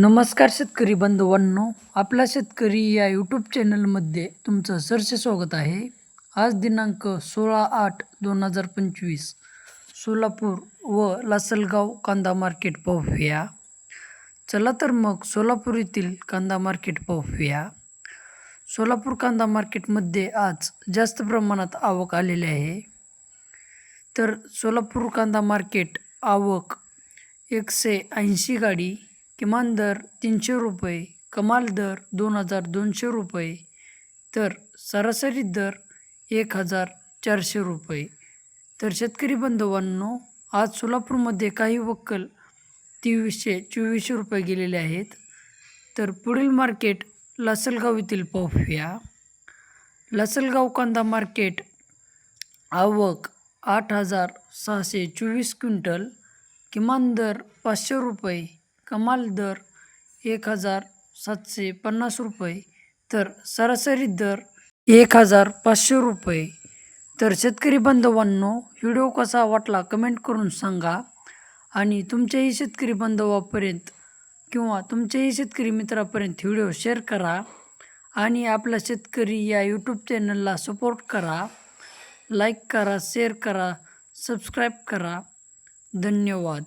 नमस्कार शेतकरी बंधूंनो आपला शेतकरी या यूट्यूब चॅनलमध्ये तुमचं सरसे स्वागत आहे. आज दिनांक सोळा आठ दोन हजार पंचवीस सोलापूर व लासलगाव कांदा मार्केट पाहूया. चला तर मग सोलापूर येथील कांदा मार्केट पाहूया. सोलापूर कांदा मार्केटमध्ये आज जास्त प्रमाणात आवक आलेली आहे. तर सोलापूर कांदा मार्केट आवक एकशे ऐंशी गाडी किमान दर तीनशे रुपये कमाल दर दोन हजार दोनशे रुपये तर सरासरी दर एक हजार चारशे रुपये. तर शेतकरी बांधवांनो आज सोलापूरमध्ये काही वक्कल तेवीसशे चोवीसशे रुपये गेलेले आहेत. तर पुढील मार्केट लासलगाव येथील पाहूया. लासलगाव कांदा मार्केट आवक आठ हजार सहाशे चोवीस क्विंटल किमान दर पाचशे रुपये कमाल दर एक हजार सातशे पन्नास रुपये तर सरासरी दर एक हजार पाचशे रुपये. तर शेतकरी बांधवांनो व्हिडिओ कसा वाटला कमेंट करून सांगा. आणि तुमच्याही शेतकरी बांधवापर्यंत किंवा तुमच्याही शेतकरी मित्रापर्यंत व्हिडिओ शेअर करा. आणि आपला शेतकरी या यूट्यूब चॅनलला सपोर्ट करा. लाईक करा शेअर करा सबस्क्राईब करा. धन्यवाद.